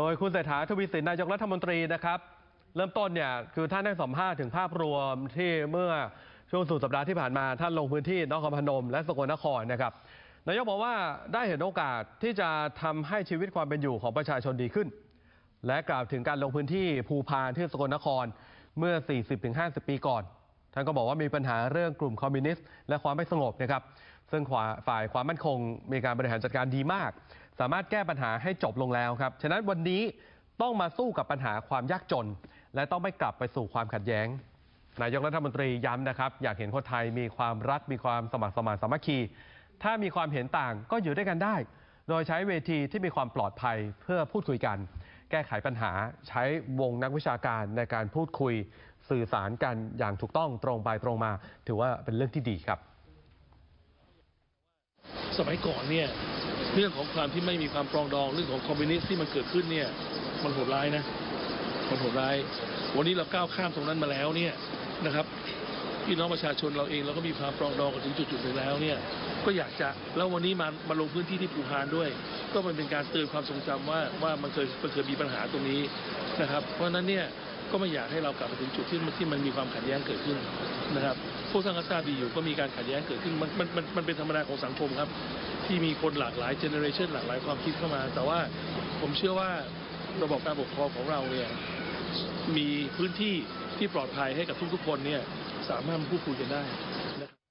โดยคุณเศรษฐาทวีสินนายกรัฐมนตรีนะครับ เริ่มต้นเนี่ยคือท่านได้สัมภาษณ์ถึงภาพรวมที่เมื่อช่วงสุดสัปดาห์ที่ผ่านมาท่านลงพื้นที่นครพนม และสกลนครนะครับนายกบอกว่าได้เห็นโอกาสที่จะทำให้ชีวิตความเป็นอยู่ของประชาชนดีขึ้น และกล่าวถึงการลงพื้นที่ภูพานที่สกลนครเมื่อ 40-50 ปีก่อน ท่านก็บอกว่ามีปัญหาเรื่องกลุ่มคอมมิวนิสต์และความไม่สงบนะครับ ซึ่งฝ่ายความมั่นคงมีการบริหารจัดการดีมาก สามารถแก้ปัญหาให้จบลงแล้วครับ ฉะนั้นวันนี้ต้องมาสู้กับปัญหาความยากจน และต้องไม่กลับไปสู่ความขัดแย้ง นายกรัฐมนตรีย้ำนะครับ อยากเห็นคนไทยมีความรักมีความสมัครสมานสามัคคี ถ้ามีความเห็นต่างก็อยู่ด้วยกันได้ โดยใช้เวทีที่มีความปลอดภัยเพื่อพูดคุยกัน แก้ไขปัญหาใช้วงนักวิชาการในการพูดคุย สื่อสารกันอย่างถูกต้องตรงไปตรงมา ถือว่าเป็นเรื่องที่ดีครับ สมัยก่อนเนี่ยเรื่องของความที่ไม่มีความปรองดองเรื่องของคอมมิวนิสต์ที่มันเกิดขึ้นเนี่ยมันโหดร้ายนะมันโหดร้าย วันนี้เราก้าวข้ามตรงนั้นมาแล้วเนี่ยนะครับพี่น้องประชาชนเราเองเราก็มีความปรองดองกันถึงจุดๆหนึ่งแล้วเนี่ยก็อยากจะแล้ววันนี้มามาลงพื้นที่ที่ภูพานด้วย ก็มันเป็นการเตือนความทรงจำว่าว่ามันเคยมันเคยมีปัญหาตรงนี้นะครับ เพราะฉะนั้นเนี่ย ก็ไม่อยากให้เรากลับมาถึงจุดที่มันที่มันมีความขัดแย้งเกิดขึ้นนะครับพวกท่านก็ทราบดีอยู่ก็มีการขัดแย้งเกิดขึ้นมันมันมันมันเป็นธรรมดาของสังคมครับ ที่มีคนหลากหลายเจเนอเรชันหลากหลายความคิดเข้ามา แต่ว่าผมเชื่อว่าระบบการปกครองของเราเนี่ยมีพื้นที่ที่ปลอดภัยให้กับทุกๆคนเนี่ยสามารถพูดคุยกันได้นะครับ